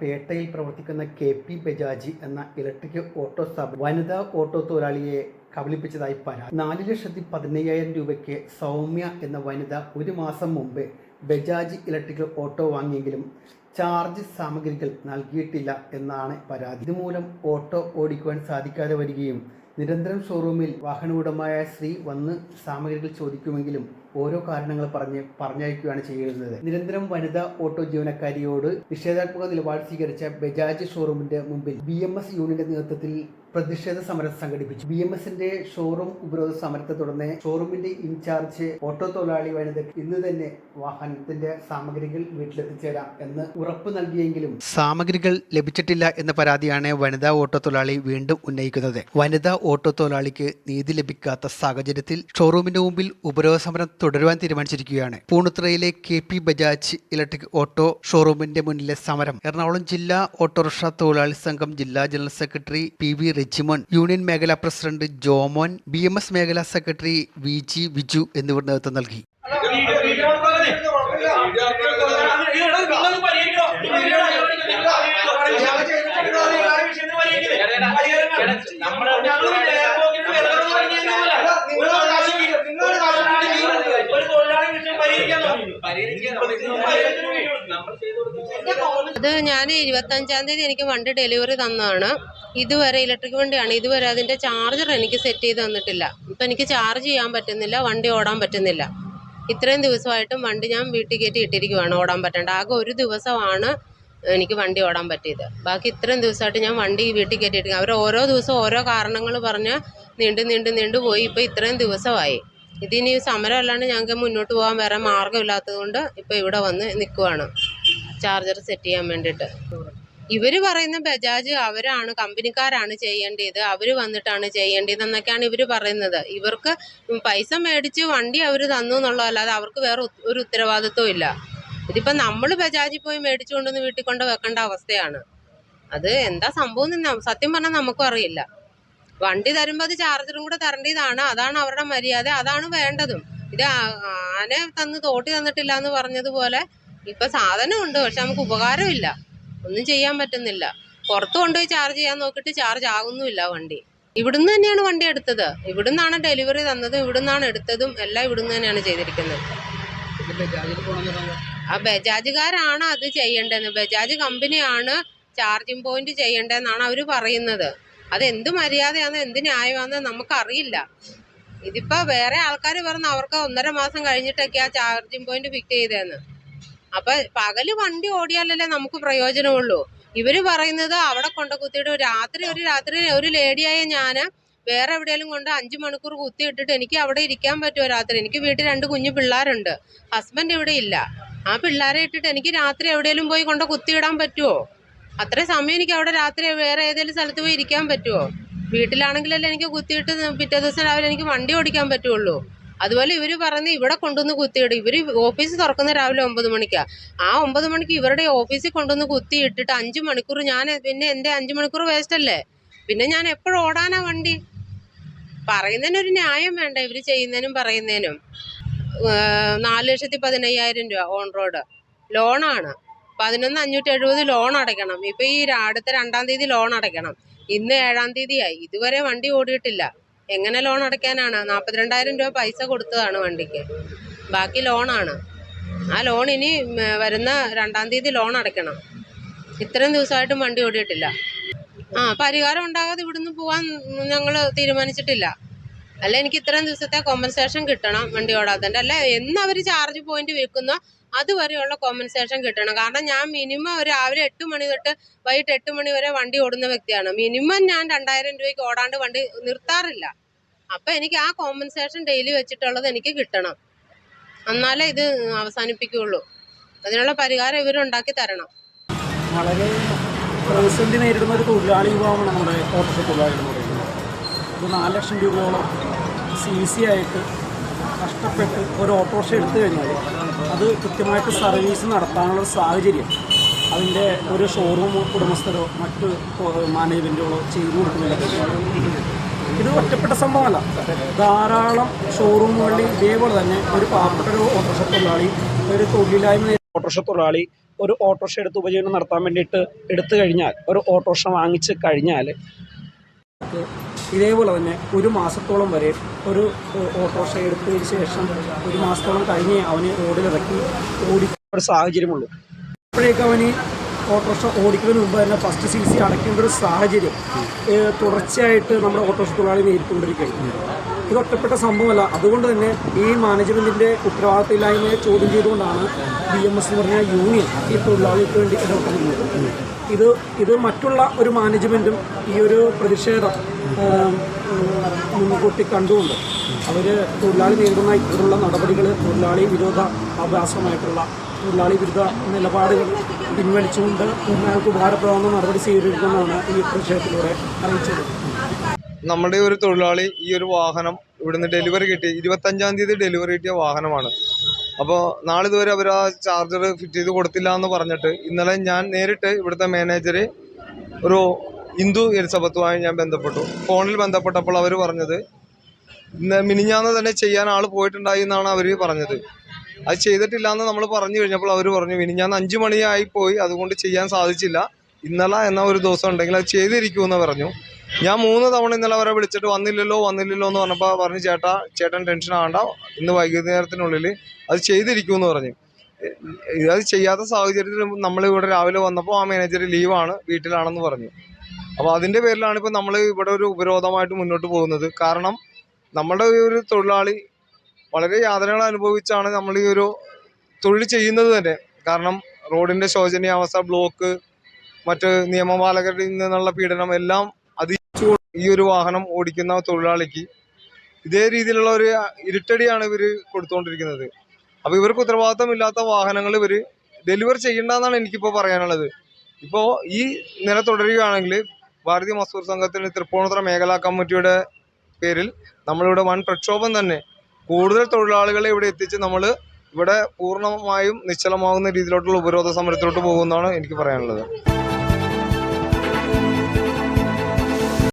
പേട്ടയിൽ പ്രവർത്തിക്കുന്ന K P ബജാജി എന്ന electric auto സ്ഥാപനം വനിതാ ഓട്ടോ തൊഴിലാളിയെ കബളിപ്പിച്ചതായി പരാതി. നാല് ലക്ഷത്തി പതിനയ്യായിരം രൂപയ്ക്ക് സൗമ്യ എന്ന വനിത ഒരു മാസം മുമ്പ് ബജാജ് ഇലക്ട്രിക്കൽ ഓട്ടോ വാങ്ങിയെങ്കിലും ചാർജ് സാമഗ്രികൾ നൽകിയിട്ടില്ല എന്നാണ് പരാതി. ഇതുമൂലം ഓട്ടോ ഓടിക്കുവാൻ സാധിക്കാതെ വരികയും നിരന്തരം ഷോറൂമിൽ വാഹന ഉടമയായ സ്ത്രീ വന്ന് സാമഗ്രികൾ ചോദിക്കുമെങ്കിലും ഓരോ കാരണങ്ങൾ പറഞ്ഞ് പറഞ്ഞയക്കുകയാണ് ചെയ്യുന്നത് നിരന്തരം വനിതാ ഓട്ടോ ജീവനക്കാരിയോട് നിഷേധാത്മക നിലപാട് സ്വീകരിച്ച ബജാജ് ഷോറൂമിന്റെ മുമ്പിൽ ബി എം എസ് യൂണിയന്റെ നേതൃത്വത്തിൽ പ്രതിഷേധ സമരം സംഘടിപ്പിച്ചു. ബി എം എസിന്റെ ഷോറൂം ഉപരോധ സമരത്തെ തുടർന്ന് ഷോറൂമിന്റെ ഇൻചാർജ് ഓട്ടോ തൊഴിലാളി വനിത ഇന്ന് തന്നെ വാഹനത്തിന്റെ സാമഗ്രികൾ വീട്ടിലെത്തിച്ചേരാം എന്ന് ഉറപ്പ് നൽകിയെങ്കിലും സാമഗ്രികൾ ലഭിച്ചിട്ടില്ല എന്ന പരാതിയാണ് വനിതാ ഓട്ടോ തൊഴിലാളി വീണ്ടും ഉന്നയിക്കുന്നത്. വനിതാ ഓട്ടോ തൊഴിലാളിക്ക് നീതി ലഭിക്കാത്ത സാഹചര്യത്തിൽ ഷോറൂമിന്റെ മുമ്പിൽ ഉപരോധ സമരം തുടരുവാൻ തീരുമാനിച്ചിരിക്കുകയാണ് പൂണിത്തുറയിലെ K P Bajaj electric auto ഷോറൂമിന്റെ മുന്നിലെ സമരം എറണാകുളം ജില്ലാ ഓട്ടോറിക്ഷ തൊഴിലാളി സംഘം ജില്ലാ general secretary P V Rijimon union മേഖലാ president Jomon B M S മേഖലാ സെക്രട്ടറി വി ജി വിജു എന്നിവർ നേതൃത്വം നൽകി ഞാൻ ഇരുപത്തഞ്ചാം തീയതി എനിക്ക് വണ്ടി ഡെലിവറി തന്നതാണ് ഇതുവരെ ഇലക്ട്രിക് വണ്ടിയാണ്. ഇതുവരെ അതിന്റെ ചാർജർ എനിക്ക് സെറ്റ് ചെയ്ത് തന്നിട്ടില്ല. ഇപ്പം എനിക്ക് ചാർജ് ചെയ്യാൻ പറ്റുന്നില്ല വണ്ടി ഓടാൻ പറ്റുന്നില്ല. ഇത്രയും ദിവസമായിട്ടും വണ്ടി ഞാൻ വീട്ടിൽ കയറ്റി ഇട്ടിരിക്കുവാണ് ഓടാൻ പറ്റേണ്ട. ആകെ ഒരു ദിവസമാണ് എനിക്ക് വണ്ടി ഓടാൻ പറ്റിയത്. ബാക്കി ഇത്രയും ദിവസമായിട്ട് ഞാൻ വണ്ടി വീട്ടിൽ കയറ്റിയിട്ട് അവർ ഓരോ ദിവസവും ഓരോ കാരണങ്ങൾ പറഞ്ഞ് നീണ്ടു നീണ്ടു നീണ്ടു പോയി. ഇപ്പം ഇത്രയും ദിവസമായി. ഇതിനി സമരം അല്ലാണ്ട് ഞങ്ങൾക്ക് മുന്നോട്ട് പോകാൻ വേറെ മാർഗമില്ലാത്തത് കൊണ്ട് ഇപ്പം ഇവിടെ വന്ന് നിൽക്കുവാണ് ചാർജർ സെറ്റ് ചെയ്യാൻ വേണ്ടിയിട്ട്. ഇവർ പറയുന്ന ബജാജ് അവരാണ് കമ്പനിക്കാരാണ് ചെയ്യേണ്ടത്. അവർ വന്നിട്ടാണ് ചെയ്യേണ്ടത് എന്നൊക്കെയാണ് ഇവർ പറയുന്നത്. ഇവർക്ക് പൈസ മേടിച്ച് വണ്ടി അവർ തന്നു എന്നുള്ളതല്ലാതെ അവർക്ക് വേറെ ഒരു ഉത്തരവാദിത്വം ഇല്ല. ഇതിപ്പോൾ നമ്മൾ ബജാജിൽ പോയി മേടിച്ചു കൊണ്ടുവന്ന് വീട്ടിൽ കൊണ്ട് വെക്കേണ്ട അവസ്ഥയാണ്. അത് എന്താ സംഭവം എന്ന് സത്യം പറഞ്ഞാൽ നമുക്കും അറിയില്ല. വണ്ടി തരുമ്പോൾ അത് ചാർജറും കൂടെ തരേണ്ടതാണ്. അതാണ് അവരുടെ മര്യാദ. അതാണ് വേണ്ടതും. ഇത് ആനെ തന്ന് തോട്ടി തന്നിട്ടില്ല എന്ന് പറഞ്ഞതുപോലെ ഇപ്പൊ സാധനമുണ്ട് പക്ഷെ നമുക്ക് ഉപകാരമില്ല. ഒന്നും ചെയ്യാൻ പറ്റുന്നില്ല. പുറത്ത് കൊണ്ടുപോയി ചാർജ് ചെയ്യാൻ നോക്കിയിട്ട് ചാർജ് ആകുന്നുമില്ല വണ്ടി. ഇവിടുന്ന് തന്നെയാണ് വണ്ടി എടുത്തത്. ഇവിടുന്നാണ് ഡെലിവറി തന്നതും ഇവിടുന്നാണ് എടുത്തതും എല്ലാം ഇവിടുന്ന് തന്നെയാണ് ചെയ്തിരിക്കുന്നത്. ആ ബജാജുകാരാണ് അത് ചെയ്യേണ്ടത്. ബജാജ് കമ്പനിയാണ് ചാർജിങ് പോയിന്റ് ചെയ്യേണ്ടതെന്നാണ് അവർ പറയുന്നത്. അത് എന്ത് മര്യാദയാന്ന് എന്ത് ന്യായമാണെന്ന് നമുക്കറിയില്ല. ഇതിപ്പോ വേറെ ആൾക്കാർ പറഞ്ഞ് അവർക്ക് ഒന്നര മാസം കഴിഞ്ഞിട്ടൊക്കെ ആ ചാർജിങ് പോയിന്റ് ഫിക്സ് ചെയ്തതെന്ന്. അപ്പൊ പകൽ വണ്ടി ഓടിയാലല്ലേ നമുക്ക് പ്രയോജനമുള്ളൂ. ഇവർ പറയുന്നത് അവിടെ കൊണ്ട കുത്തിയിട്ട് രാത്രി ഒരു രാത്രി ഒരു ലേഡിയായ ഞാൻ വേറെ എവിടെയെങ്കിലും കൊണ്ട് അഞ്ചു മണിക്കൂർ കുത്തി ഇട്ടിട്ട് എനിക്ക് അവിടെ ഇരിക്കാൻ പറ്റുമോ രാത്രി? എനിക്ക് വീട്ടിൽ രണ്ട് കുഞ്ഞു പിള്ളേരുണ്ട്. ഹസ്ബൻഡ് ഇവിടെ ഇല്ല. ആ പിള്ളേരെ ഇട്ടിട്ട് എനിക്ക് രാത്രി എവിടെയെങ്കിലും പോയി കൊണ്ട് കുത്തിയിടാൻ പറ്റുമോ അത്ര സമയം എനിക്ക് അവിടെ രാത്രി വേറെ ഏതെങ്കിലും സ്ഥലത്ത് പോയി ഇരിക്കാൻ പറ്റുമോ വീട്ടിലാണെങ്കിലല്ലേ എനിക്ക് കുത്തിയിട്ട് പിറ്റേ ദിവസം രാവിലെ എനിക്ക് വണ്ടി ഓടിക്കാൻ പറ്റുള്ളൂ അതുപോലെ ഇവർ പറഞ്ഞ് ഇവിടെ കൊണ്ടുവന്ന് കുത്തിയിടും. ഇവർ ഓഫീസ് തുറക്കുന്ന രാവിലെ ഒമ്പത് മണിക്കാണ് ആ ഒമ്പത് മണിക്ക് ഇവരുടെ ഓഫീസിൽ കൊണ്ടുവന്ന് കുത്തിയിട്ടിട്ട് അഞ്ച് മണിക്കൂർ ഞാൻ പിന്നെ എന്റെ അഞ്ച് മണിക്കൂർ വേസ്റ്റ് അല്ലേ? പിന്നെ ഞാൻ എപ്പോഴും ഓടാനാ വണ്ടി? പറയുന്നതിനൊരു ന്യായം വേണ്ട. ഇവർ ചെയ്യുന്നതിനും പറയുന്നതിനും. നാല് ലക്ഷത്തി പതിനയ്യായിരം രൂപ ഓൺ റോഡ് ലോണാണ് പതിനൊന്ന് അഞ്ഞൂറ്റി എഴുപത് ലോൺ അടയ്ക്കണം. ഇപ്പം ഈ അടുത്ത രണ്ടാം തീയതി ലോൺ അടയ്ക്കണം. ഇന്ന് ഏഴാം തീയതിയായി. ഇതുവരെ വണ്ടി ഓടിയിട്ടില്ല. എങ്ങനെ ലോൺ അടയ്ക്കാനാണ്? നാൽപ്പത്തിരണ്ടായിരം രൂപ പൈസ കൊടുത്തതാണ് വണ്ടിക്ക്. ബാക്കി ലോണാണ് ആ ലോൺ ഇനി വരുന്ന രണ്ടാം തീയതി ലോൺ അടയ്ക്കണം. ഇത്രയും ദിവസമായിട്ടും വണ്ടി ഓടിയിട്ടില്ല. ആ പരിഹാരം ഉണ്ടാകാതെ ഇവിടുന്ന് പോകാൻ ഞങ്ങൾ തീരുമാനിച്ചിട്ടില്ല. അല്ല എനിക്ക് ഇത്രയും ദിവസത്തെ കോമ്പൻസേഷൻ കിട്ടണം വണ്ടി ഓടാത്തതിന്റെ അല്ല എന്ന് അവർ ചാർജ് പോയിന്റ് വെക്കുന്നോ അതുവരെയുള്ള കോമ്പൻസേഷൻ കിട്ടണം. കാരണം ഞാൻ മിനിമം ഒരു രാവിലെ എട്ട് മണി തൊട്ട് വൈകിട്ട് എട്ട് മണി വരെ വണ്ടി ഓടുന്ന വ്യക്തിയാണ്. മിനിമം ഞാൻ രണ്ടായിരം രൂപയ്ക്ക് ഓടാണ്ട് വണ്ടി നിർത്താറില്ല. അപ്പം എനിക്ക് ആ കോമ്പൻസേഷൻ ഡെയിലി വെച്ചിട്ടുള്ളത് എനിക്ക് കിട്ടണം. എന്നാലേ ഇത് അവസാനിപ്പിക്കുകയുള്ളൂ അതിനുള്ള പരിഹാരം ഇവരുണ്ടാക്കി തരണം. വളരെ പ്രതിസന്ധി നേരിടുന്ന ഒരു തൊഴിലാളി വിഭാഗമാണ് നമ്മുടെ ഓട്ടോറിക്ഷ തൊഴിലാളി എന്ന് ഒരു നാല് ലക്ഷം രൂപയോളം സി സി ആയിട്ട് കഷ്ടപ്പെട്ട് ഒരു ഓട്ടോറിക്ഷ എടുത്തു കഴിഞ്ഞാൽ അത് കൃത്യമായിട്ട് സർവീസ് നടത്താനുള്ള സാഹചര്യം. അതിന്റെ ഒരു ഷോറൂം ഉടമസ്ഥരോ മറ്റ് മാനേജ്മെന്റുകളോ ചെയ്തു കൊടുക്കുന്നില്ല. ഇത് ഒറ്റപ്പെട്ട സംഭവമല്ല. ധാരാളം ഷോറൂമുകളിൽ ഇതേപോലെ തന്നെ ഒരു പാവപ്പെട്ട ഒരു ഓട്ടോറിക്ഷ തൊഴിലാളി ഒരു തൊഴിലില്ലായ്മ ഓട്ടോറിക്ഷ തൊഴിലാളി ഒരു ഓട്ടോറിക്ഷ എടുത്ത് ഉപജീവനം നടത്താൻ വേണ്ടിയിട്ട് എടുത്തു കഴിഞ്ഞാൽ ഒരു ഓട്ടോറിക്ഷ വാങ്ങിച്ച് കഴിഞ്ഞാൽ ഇതേപോലെ തന്നെ ഒരു മാസത്തോളം വരെ ഒരു ഓട്ടോറിക്ഷ എടുത്തതിന് ശേഷം ഒരു മാസത്തോളം കഴിഞ്ഞ് അവന് റോഡിലിറക്കി ഓടിക്കുന്ന ഒരു സാഹചര്യമുള്ളൂ. അപ്പോഴേക്കും അവന് ഓട്ടോറിക്ഷ ഓടിക്കുന്നതിന് മുമ്പ് തന്നെ ഫസ്റ്റ് സി സി അടയ്ക്കേണ്ട ഒരു സാഹചര്യം തുടർച്ചയായിട്ട് നമ്മുടെ ഓട്ടോറിക്ഷ തൊഴിലാളി നേരിട്ടുകൊണ്ടിരിക്കുകയാണ്. ഇത് ഒറ്റപ്പെട്ട സംഭവമല്ല. അതുകൊണ്ട് തന്നെ ഈ മാനേജ്മെന്റിന്റെ ഉത്തരവാദിത്തമില്ലായ്മയെ ചോദ്യം ചെയ്തുകൊണ്ടാണ് ബി എം എസ് എന്ന് പറഞ്ഞ യൂണിയൻ ഈ തൊഴിലാളികൾക്ക് വേണ്ടി ഇടപെടുന്നത്. ഇത് ഇത് മറ്റുള്ള ഒരു മാനേജ്മെന്റും ഈ ഒരു പ്രതിഷേധം മുൻകൂട്ടി കണ്ടുകൊണ്ട് അവർ തൊഴിലാളി നേരിടുന്ന ഇത്തരത്തിലുള്ള നടപടികൾ തൊഴിലാളി വിരോധ അഭ്യാസമായിട്ടുള്ള തൊഴിലാളി വിരുദ്ധ നിലപാടുകൾ പിൻവലിച്ചുകൊണ്ട് തൊഴിലാളികൾക്ക് ഉപകാരപ്രദമായ നടപടി സ്വീകരിക്കുമെന്നാണ് ഈ പ്രതിഷേധത്തിലൂടെ അറിയിച്ചത്. നമ്മുടെ ഒരു തൊഴിലാളി ഈ ഒരു വാഹനം ഇവിടുന്ന് ഡെലിവറി കിട്ടി. ഇരുപത്തഞ്ചാം തീയതി ഡെലിവറി കിട്ടിയ വാഹനമാണ്. അപ്പോൾ നാളിതുവരെ അവർ ആ ചാർജർ ഫിറ്റ് ചെയ്ത് കൊടുത്തില്ല എന്ന് പറഞ്ഞിട്ട് ഇന്നലെ ഞാൻ നേരിട്ട് ഇവിടുത്തെ മാനേജറെ ഒരു ഹിന്ദു എലിസബത്തുമായി ഞാൻ ബന്ധപ്പെട്ടു. ഫോണിൽ ബന്ധപ്പെട്ടപ്പോൾ അവർ പറഞ്ഞത് മിനിഞ്ഞാന്ന് തന്നെ ചെയ്യാൻ ആൾ പോയിട്ടുണ്ടായി എന്നാണ് അവർ പറഞ്ഞത്. അത് ചെയ്തിട്ടില്ല എന്ന് നമ്മൾ പറഞ്ഞു കഴിഞ്ഞപ്പോൾ അവർ പറഞ്ഞു മിനിഞ്ഞാന്ന് അഞ്ച് മണിയായി പോയി അതുകൊണ്ട് ചെയ്യാൻ സാധിച്ചില്ല. ഇന്നലെ എന്ന ഒരു ദിവസം ഉണ്ടെങ്കിൽ അത് ചെയ്തിരിക്കുമെന്ന് പറഞ്ഞു. ഞാൻ മൂന്ന് തവണ ഇന്നലെ അവരെ വിളിച്ചിട്ട് വന്നില്ലല്ലോ വന്നില്ലല്ലോ എന്ന് പറഞ്ഞപ്പോൾ പറഞ്ഞു ചേട്ടാ ചേട്ടൻ ടെൻഷൻ ആവണ്ട ഇന്ന് വൈകുന്നേരത്തിനുള്ളിൽ അത് ചെയ്തിരിക്കുമെന്ന് പറഞ്ഞു. അത് ചെയ്യാത്ത സാഹചര്യത്തിൽ നമ്മൾ ഇവിടെ രാവിലെ വന്നപ്പോൾ ആ മാനേജർ ലീവാണ് വീട്ടിലാണെന്ന് പറഞ്ഞു. അപ്പോൾ അതിന്റെ പേരിലാണ് ഇപ്പോൾ നമ്മൾ ഇവിടെ ഒരു ഉപരോധമായിട്ട് മുന്നോട്ട് പോകുന്നത്. കാരണം നമ്മുടെ ഈ ഒരു തൊഴിലാളി വളരെ യാതനകൾ അനുഭവിച്ചാണ് നമ്മൾ ഈ ഒരു തൊഴിൽ ചെയ്യുന്നത് തന്നെ. കാരണം റോഡിന്റെ ശോചനീയാവസ്ഥ ബ്ലോക്ക് മറ്റ് നിയമപാലകരിൽ നിന്നുള്ള പീഡനം എല്ലാം അതിച്ചു ഈ ഒരു വാഹനം ഓടിക്കുന്ന തൊഴിലാളിക്ക് ഇതേ രീതിയിലുള്ള ഒരു ഇരുട്ടടിയാണ് ഇവർ കൊടുത്തുകൊണ്ടിരിക്കുന്നത് അപ്പോൾ ഇവർക്ക് ഉത്തരവാദിത്തമില്ലാത്ത വാഹനങ്ങൾ ഇവർ ഡെലിവർ ചെയ്യണ്ടെന്നാണ് എനിക്കിപ്പോൾ പറയാനുള്ളത്. ഇപ്പോൾ ഈ നില തുടരുകയാണെങ്കിൽ ഭാരതീയ മസൂർ സംഘത്തിന് തൃപ്പൂണിത്തുറ മേഖലാ കമ്മിറ്റിയുടെ പേരിൽ നമ്മളിവിടെ വൻ പ്രക്ഷോഭം തന്നെ. കൂടുതൽ തൊഴിലാളികളെ ഇവിടെ എത്തിച്ച് നമ്മൾ ഇവിടെ പൂർണമായും നിശ്ചലമാകുന്ന രീതിയിലോട്ടുള്ള ഉപരോധ സമരത്തിലോട്ട് പോകുമെന്നാണ് എനിക്ക് പറയാനുള്ളത്.